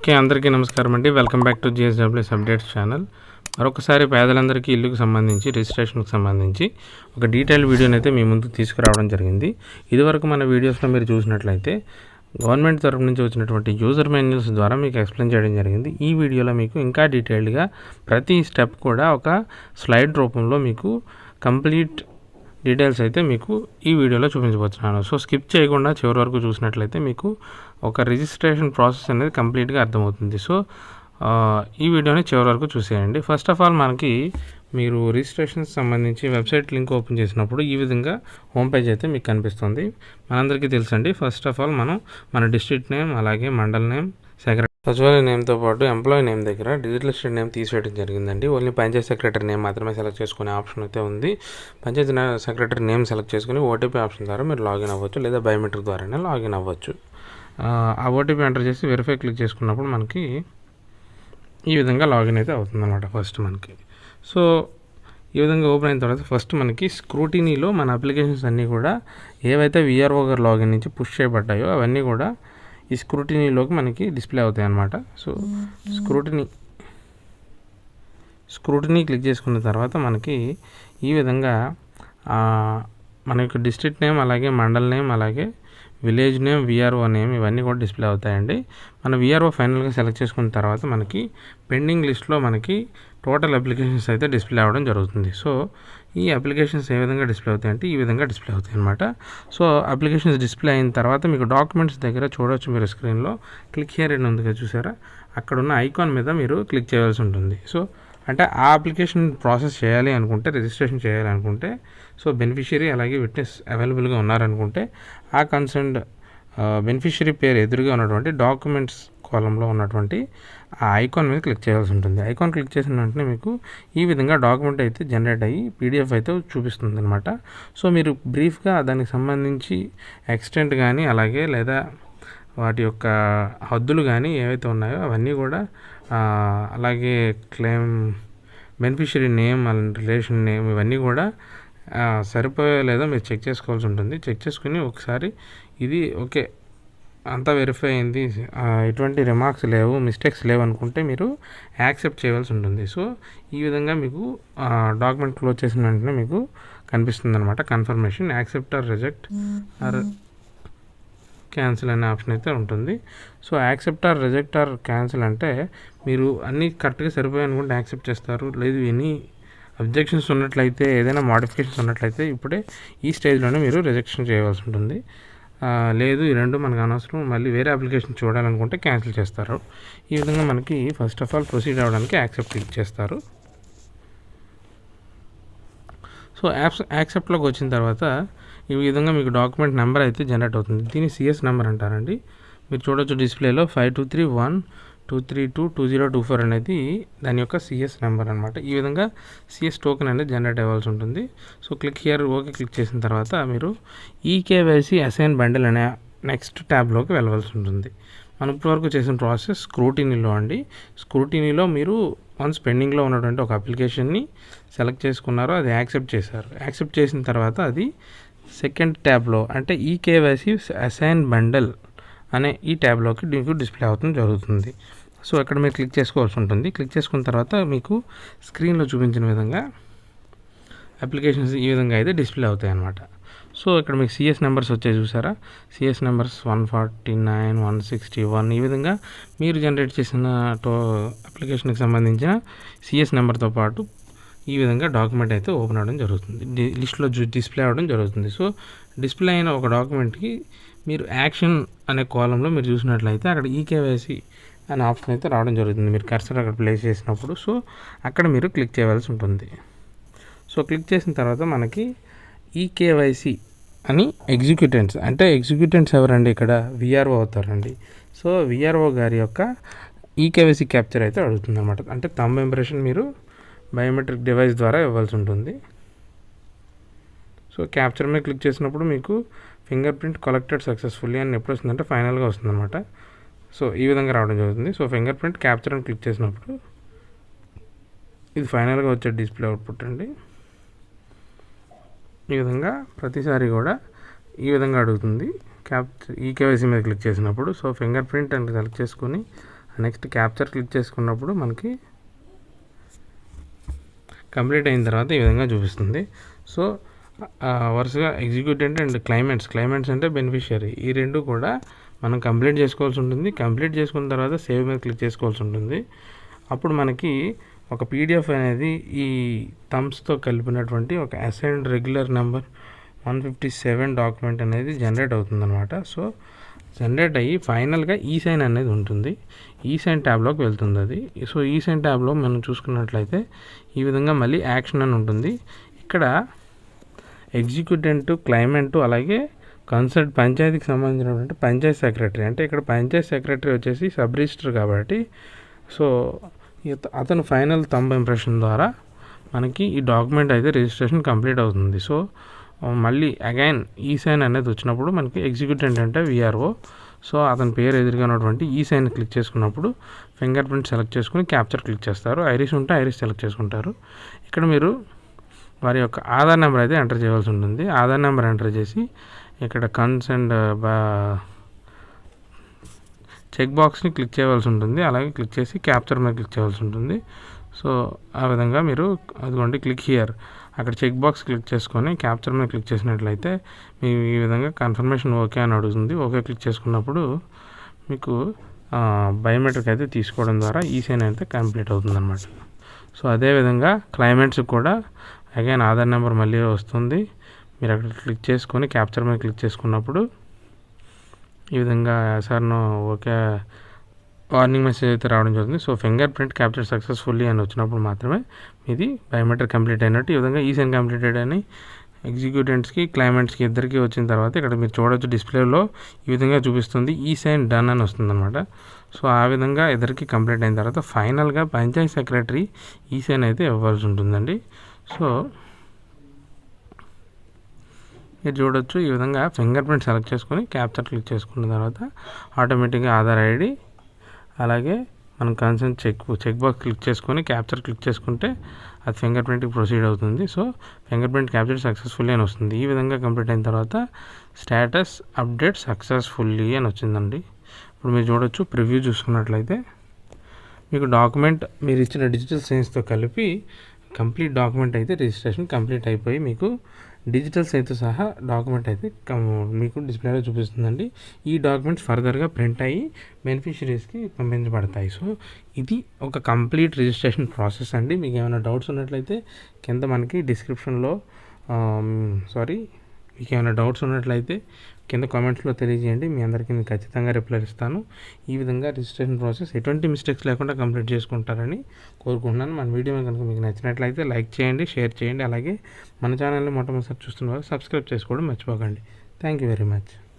Okay అందరికీ నమస్కారం అండి. Welcome back to GSWS updates channel. మరొకసారి పేదలందరికీ ఇల్లుకు సంబంధించి రిజిస్ట్రేషన్కి సంబంధించి ఒక డీటెయిల్ వీడియోని అయితే మీ ముందుకు తీసుకురావడం జరిగింది. ఇదివరకు మన వీడియోస్లో మీరు చూసినట్లయితే గవర్నమెంట్ తరఫు నుంచి వచ్చినటువంటి యూజర్ మాన్యుల్స్ ద్వారా మీకు ఎక్స్ప్లెయిన్ చేయడం జరిగింది. ఈ వీడియోలో మీకు ఇంకా డీటెయిల్డ్గా ప్రతి స్టెప్ కూడా ఒక స్లైడ్ రూపంలో మీకు కంప్లీట్ డీటెయిల్స్ అయితే మీకు ఈ వీడియోలో చూపించబోతున్నాను. సో స్కిప్ చేయకుండా చివరి వరకు చూసినట్లయితే మీకు ఒక రిజిస్ట్రేషన్ ప్రాసెస్ అనేది కంప్లీట్గా అర్థమవుతుంది. సో ఈ వీడియోని చివరి వరకు చూసేయండి. ఫస్ట్ ఆఫ్ ఆల్ మనకి మీరు రిజిస్ట్రేషన్కి సంబంధించి వెబ్సైట్ లింక్ ఓపెన్ చేసినప్పుడు ఈ విధంగా హోమ్ పేజ్ అయితే మీకు కనిపిస్తుంది. మనందరికీ తెలుసండి ఫస్ట్ ఆఫ్ ఆల్ మనం మన డిస్ట్రిక్ట్ నేమ్ అలాగే మండల్ నేమ్ సెక్రటరీ సచివాలయ నేమ్తో పాటు ఎంప్లాయీ నేమ్ దగ్గర డిజిటల్ స్టేట్ నేమ్ తీసివేయడం జరిగిందండి. ఓన్లీ పంచాయత్ సెక్రటరీ నేమ్ మాత్రమే సెలెక్ట్ చేసుకునే ఆప్షన్ అయితే ఉంది. పంచాయతీ సెక్రటరీ నేమ్ సెలెక్ట్ చేసుకుని ఓటీపీ ఆప్షన్ ద్వారా మీరు లాగిన్ అవ్వచ్చు లేదా బయోమెట్రిక్ ద్వారానే లాగిన్ అవ్వచ్చు. ఆ, ఓటీపీ ఎంటర్ చేసి వెరిఫై క్లిక్ చేసుకున్నప్పుడు మనకి ఈ విధంగా లాగిన్ అయితే అవుతుందన్నమాట ఫస్ట్ మనకి. సో ఈ విధంగా ఓపెన్ అయిన తర్వాత ఫస్ట్ మనకి స్క్రూటినీలో మన అప్లికేషన్స్ అన్నీ కూడా ఏవైతే విఆర్ఓ గారు లాగిన్ నుంచి పుష్ చేయబడ్డాయో అవన్నీ కూడా ఈ స్క్రూటినీలోకి మనకి డిస్ప్లే అవుతాయి అన్నమాట. సో స్క్రూటినీ స్క్రూటినీ క్లిక్ చేసుకున్న తర్వాత మనకి ఈ విధంగా మన యొక్క డిస్ట్రిక్ట్ నేమ్ అలాగే మండల్ నేమ్ అలాగే విలేజ్ నేమ్ విఆర్ఓ నేమ్ ఇవన్నీ కూడా డిస్ప్లే అవుతాయండి. మన విఆర్ఓ ఫైనల్గా సెలెక్ట్ చేసుకున్న తర్వాత మనకి పెండింగ్ లిస్ట్లో మనకి టోటల్ అప్లికేషన్స్ అయితే డిస్ప్లే అవ్వడం జరుగుతుంది. సో ఈ అప్లికేషన్స్ ఏ విధంగా డిస్ప్లే అవుతాయి అంటే ఈ విధంగా డిస్ప్లే అవుతాయి అనమాట సో అప్లికేషన్స్ డిస్ప్లే అయిన తర్వాత మీకు డాక్యుమెంట్స్ దగ్గర చూడవచ్చు మీరు స్క్రీన్లో క్లిక్ హియర్ అని ఉందిగా చూసారా? అక్కడ ఉన్న ఐకాన్ మీద మీరు క్లిక్ చేయాల్సి ఉంటుంది. సో అంటే ఆ అప్లికేషన్ ప్రాసెస్ చేయాలి అనుకుంటే రిజిస్ట్రేషన్ చేయాలనుకుంటే సో బెనిఫిషియరీ అలాగే విట్నెస్ అవైలబుల్గా ఉన్నారనుకుంటే ఆ కన్సర్న్డ్ బెనిఫిషియరీ పేరు ఎదురుగా ఉన్నటువంటి డాక్యుమెంట్స్ కాలంలో ఉన్నటువంటి ఆ ఐకాన్ మీద క్లిక్ చేయాల్సి ఉంటుంది. ఐకాన్ క్లిక్ చేసిన వెంటనే మీకు ఈ విధంగా డాక్యుమెంట్ అయితే జనరేట్ అయ్యి పీడిఎఫ్ అయితే చూపిస్తుంది అనమాట సో మీరు బ్రీఫ్గా దానికి సంబంధించి ఎక్స్టెంట్ కానీ అలాగే లేదా వాటి యొక్క హద్దులు కానీ ఏవైతే ఉన్నాయో అవన్నీ కూడా అలాగే claim beneficiary name and relation name ఇవన్నీ కూడా సరిపోయో లేదో మీరు చెక్ చేసుకోవాల్సి ఉంటుంది. చెక్ చేసుకుని ఒకసారి ఇది ఓకే అంతా వెరిఫై అయింది. ఎటువంటి రిమార్క్స్ లేవు మిస్టేక్స్ లేవు అనుకుంటే మీరు యాక్సెప్ట్ చేయవలసి ఉంటుంది. సో ఈ విధంగా మీకు డాక్యుమెంట్ క్లోజ్ చేసిన వెంటనే మీకు కనిపిస్తుంది అనమాట confirmation accept or reject. Or cancel అనే ఆప్షన్ అయితే ఉంటుంది. So accept or reject or cancel అంటే మీరు అన్నీ కరెక్ట్గా సరిపోయి అనుకుంటే యాక్సెప్ట్ చేస్తారు. లేదు ఎనీ అబ్జెక్షన్స్ ఉన్నట్లయితే ఏదైనా మాడిఫికేషన్స్ ఉన్నట్లయితే ఇప్పుడే ఈ స్టేజ్లోనే మీరు రిజెక్షన్ చేయవలసి ఉంటుంది. లేదు ఈ రెండు మనకు అనవసరం. మళ్ళీ వేరే అప్లికేషన్ చూడాలనుకుంటే క్యాన్సిల్ చేస్తారు. ఈ విధంగా మనకి ఫస్ట్ ఆఫ్ ఆల్ ప్రొసీడ్ అవ్వడానికి యాక్సెప్ట్ క్లిక్ చేస్తారు సో యాప్స్ యాక్సెప్ట్లోకి వచ్చిన తర్వాత ఈ విధంగా మీకు డాక్యుమెంట్ నెంబర్ అయితే జనరేట్ అవుతుంది. దీన్ని సిఎస్ నెంబర్ అంటారండి. మీరు చూడొచ్చు డిస్ప్లేలో five two three one two three two two zero two four అనేది దాని యొక్క సిఎస్ నెంబర్ అనమాట ఈ విధంగా సిఎస్ టోకెన్ అనేది జనరేట్ అవ్వాల్సి ఉంటుంది. So click here okay click చేసిన తర్వాత మీరు ఈకేవైసీ అసైన్ బండిల్ అనే నెక్స్ట్ ట్యాబ్లోకి వెళ్ళవలసి ఉంటుంది. మనం ఇప్పటివరకు చేసిన ప్రాసెస్ స్క్రూటినీలో అండి. స్క్రూటినీలో మీరు వన్స్ పెండింగ్లో ఉన్నటువంటి ఒక అప్లికేషన్ని సెలెక్ట్ చేసుకున్నారో అది యాక్సెప్ట్ చేశారు. యాక్సెప్ట్ చేసిన తర్వాత అది సెకండ్ ట్యాబ్లో అంటే ఈ కేవైసీ అసైన్ బండల్ అనే ఈ ట్యాబ్లోకి మీకు డిస్ప్లే అవుతుంది జరుగుతుంది. సో అక్కడ మీరు క్లిక్ చేసుకోవాల్సి ఉంటుంది. క్లిక్ చేసుకున్న తర్వాత మీకు స్క్రీన్లో చూపించిన విధంగా అప్లికేషన్స్ ఈ విధంగా అయితే డిస్ప్లే అవుతాయి అన్నమాట. సో ఇక్కడ మీకు సిఎస్ నెంబర్స్ వచ్చాయి చూసారా? CS numbers one forty nine one sixty one ఈ విధంగా మీరు జనరేట్ చేసిన టో అప్లికేషన్కి సంబంధించిన సిఎస్ నెంబర్తో పాటు ఈ విధంగా డాక్యుమెంట్ అయితే ఓపెన్ అవ్వడం జరుగుతుంది. లిస్ట్లో జు- డిస్ప్లే అవ్వడం జరుగుతుంది. సో డిస్ప్లే అయిన ఒక డాక్యుమెంట్కి మీరు యాక్షన్ అనే కాలంలో మీరు చూసినట్లయితే అక్కడ ఈకేవైసీ అనే ఆప్షన్ అయితే రావడం జరుగుతుంది. మీరు కర్సర్ అక్కడ ప్లేస్ చేసినప్పుడు. సో అక్కడ మీరు క్లిక్ చేయవలసి ఉంటుంది. సో క్లిక్ చేసిన తర్వాత మనకి ఈకేవైసీ అని ఎగ్జిక్యూటెంట్స్ అంటే ఎగ్జిక్యూటెంట్స్ ఎవరండి ఇక్కడ? విఆర్ఓ అవుతారండి. సో విఆర్ఓ గారి యొక్క ఈకేవైసీ క్యాప్చర్ అయితే అడుగుతుంది అనమాట అంటే థంబ్ ఇంప్రెషన్ మీరు బయోమెట్రిక్ డివైస్ ద్వారా ఇవ్వాల్సి ఉంటుంది. సో క్యాప్చర్ మీద క్లిక్ చేసినప్పుడు మీకు ఫింగర్ ప్రింట్ కలెక్టెడ్ సక్సెస్ఫుల్లీ అని ఎప్పుడు వస్తుందంటే ఫైనల్గా వస్తుందన్నమాట. సో ఈ విధంగా రావడం జరుగుతుంది. సో ఫింగర్ ప్రింట్ క్యాప్చర్ అని క్లిక్ చేసినప్పుడు ఇది ఫైనల్గా వచ్చే డిస్ప్లే అవుట్పుట్ అండి. ఈ విధంగా ప్రతిసారి కూడా ఈ విధంగా అడుగుతుంది. క్యాప్చర్ ఈ కేవైసీ మీద క్లిక్ చేసినప్పుడు. సో ఫింగర్ ప్రింట్ అని సెలెక్ట్ చేసుకొని నెక్స్ట్ క్యాప్చర్ క్లిక్ చేసుకున్నప్పుడు మనకి కంప్లీట్ అయిన తర్వాత ఈ విధంగా చూపిస్తుంది. సో వరుసగా ఎగ్జిక్యూటెంట్ అండ్ క్లైమెంట్స్ క్లైమెంట్స్ అంటే బెనిఫిషియరీ ఈ రెండు కూడా మనం కంప్లీట్ చేసుకోవాల్సి ఉంటుంది. కంప్లీట్ చేసుకున్న తర్వాత సేవ్ మీద క్లిక్ చేసుకోవాల్సి ఉంటుంది. అప్పుడు మనకి ఒక పీడిఎఫ్ అనేది ఈ థమ్స్తో కలిపినటువంటి ఒక assigned regular number one fifty seven document అనేది జనరేట్ అవుతుందన్నమాట. సో జనరేట్ అయ్యి ఫైనల్గా ఈసైన్ అనేది ఉంటుంది. ఈసైన్ ట్యాబ్లోకి వెళ్తుంది అది. సో ఈసైన్ ట్యాబ్లో మనం చూసుకున్నట్లయితే ఈ విధంగా మళ్ళీ యాక్షన్ అని ఉంటుంది. ఇక్కడ ఎగ్జిక్యూటెంట్ క్లైమెంట్ అలాగే కన్సల్ట్ పంచాయతీకి సంబంధించినటువంటి పంచాయత్ సెక్రటరీ. అంటే ఇక్కడ పంచాయత్ సెక్రటరీ వచ్చేసి సబ్ రిజిస్టర్ కాబట్టి సో ఇత- అతను ఫైనల్ తంబ్ ఇంప్రెషన్ ద్వారా మనకి ఈ డాక్యుమెంట్ అయితే రిజిస్ట్రేషన్ కంప్లీట్ అవుతుంది. సో మళ్ళీ అగైన్ ఈ సైన్ అనేది వచ్చినప్పుడు మనకి ఎగ్జిక్యూట్ ఏంటంటే విఆర్ఓ సో అతని పేరు ఎదురుగా ఉన్నటువంటి ఈ సైన్ క్లిక్ చేసుకున్నప్పుడు ఫింగర్ ప్రింట్ సెలెక్ట్ చేసుకుని క్యాప్చర్ క్లిక్ చేస్తారు. ఐరిస్ ఉంటే ఐరిస్ సెలెక్ట్ చేసుకుంటారు. ఇక్కడ మీరు వారి యొక్క ఆధార్ నెంబర్ అయితే ఎంటర్ చేయవలసి ఉంటుంది. ఆధార్ నెంబర్ ఎంటర్ చేసి ఇక్కడ కన్స్ బా చెక్ బాక్స్ని క్లిక్ చేయవలసి ఉంటుంది. అలాగే క్లిక్ చేసి క్యాప్చర్ మీద క్లిక్ చేయవలసి ఉంటుంది. సో ఆ విధంగా మీరు అదిగోండి క్లిక్ హియర్ అక్కడ చెక్ బాక్స్ క్లిక్ చేసుకొని క్యాప్చర్ మీద క్లిక్ చేసినట్లయితే మీ ఈ విధంగా కన్ఫర్మేషన్ ఓకే అని అడుగుతుంది. ఓకే క్లిక్ చేసుకున్నప్పుడు మీకు బయోమెట్రిక్ అయితే తీసుకోవడం ద్వారా ఈ అయితే కంప్లీట్ అవుతుందన్నమాట. సో అదేవిధంగా క్లైమేట్స్ కూడా అగైన్ ఆధార్ నెంబర్ మళ్ళీ వస్తుంది. మీరు అక్కడ క్లిక్ చేసుకొని క్యాప్చర్ మీద క్లిక్ చేసుకున్నప్పుడు ఈ విధంగా సార్ను ఓకే వార్నింగ్ మెసేజ్ అయితే రావడం జరుగుతుంది. So finger print capture successfully అని వచ్చినప్పుడు మాత్రమే ఇది బయోమెట్రిక్ కంప్లీట్ అయినట్టు ఈ విధంగా ఈసెన్ కంప్లీటెడ్ అని ఎగ్జిక్యూటెంట్స్కి క్లైమెంట్స్కి ఇద్దరికి వచ్చిన తర్వాత ఇక్కడ మీరు చూడవచ్చు డిస్ప్లేలో ఈ విధంగా చూపిస్తుంది. ఈ సైన్ డన్ అని వస్తుంది అనమాట సో ఆ విధంగా ఇద్దరికి కంప్లీట్ అయిన తర్వాత ఫైనల్గా పంచాయత్ సెక్రటరీ ఈ సైన్ అయితే ఇవ్వాల్సి ఉంటుందండి. సో మీరు చూడొచ్చు ఈ విధంగా ఫింగర్ ప్రింట్ సెలెక్ట్ చేసుకొని క్యాప్చర్ క్లిక్ చేసుకున్న తర్వాత ఆటోమేటిక్గా ఆధార్ ఐడి అలాగే మనం concern check check box click చేసుకొని క్యాప్చర్ క్లిక్ చేసుకుంటే అది ఫింగర్ ప్రింట్కి ప్రొసీడ్ అవుతుంది. So finger print capture successfully అని వస్తుంది. ఈ విధంగా కంప్లీట్ అయిన తర్వాత స్టేటస్ అప్డేట్ సక్సెస్ఫుల్లీ అని వచ్చిందండి. ఇప్పుడు మీరు చూడొచ్చు ప్రివ్యూ చూసుకున్నట్లయితే మీకు డాక్యుమెంట్ మీరు ఇచ్చిన డిజిటల్ సైన్స్తో కలిపి కంప్లీట్ డాక్యుమెంట్ అయితే రిజిస్ట్రేషన్ కంప్లీట్ అయిపోయి మీకు డిజిటల్ అయితే సహా డాక్యుమెంట్ అయితే కం- మీకు డిస్ప్లేలో చూపిస్తుందండి. ఈ డాక్యుమెంట్స్ ఫర్దర్గా ప్రింట్ అయ్యి బెనిఫిషరీస్కి పంపించబడతాయి. సో ఇది ఒక కంప్లీట్ రిజిస్ట్రేషన్ ప్రాసెస్ అండి. మీకు ఏమైనా డౌట్స్ ఉన్నట్లయితే కింద మనకి డిస్క్రిప్షన్లో సారీ మీకు ఏమైనా డౌట్స్ ఉన్నట్లయితే కింద కామెంట్స్లో తెలియజేయండి. మీ అందరికీ నేను ఖచ్చితంగా రిప్లై ఇస్తాను. ఈ విధంగా రిజిస్ట్రేషన్ ప్రాసెస్ ఎటువంటి మిస్టేక్స్ లేకుండా కంప్లీట్ చేసుకుంటారని కోరుకుంటున్నాను. మన వీడియో కనుక మీకు నచ్చినట్లయితే లైక్ చేయండి షేర్ చేయండి. అలాగే మన ఛానల్ని మొట్టమొదటిసారి చూస్తున్న వారు సబ్స్క్రైబ్ చేసుకోవడం మర్చిపోకండి. Thank you very much.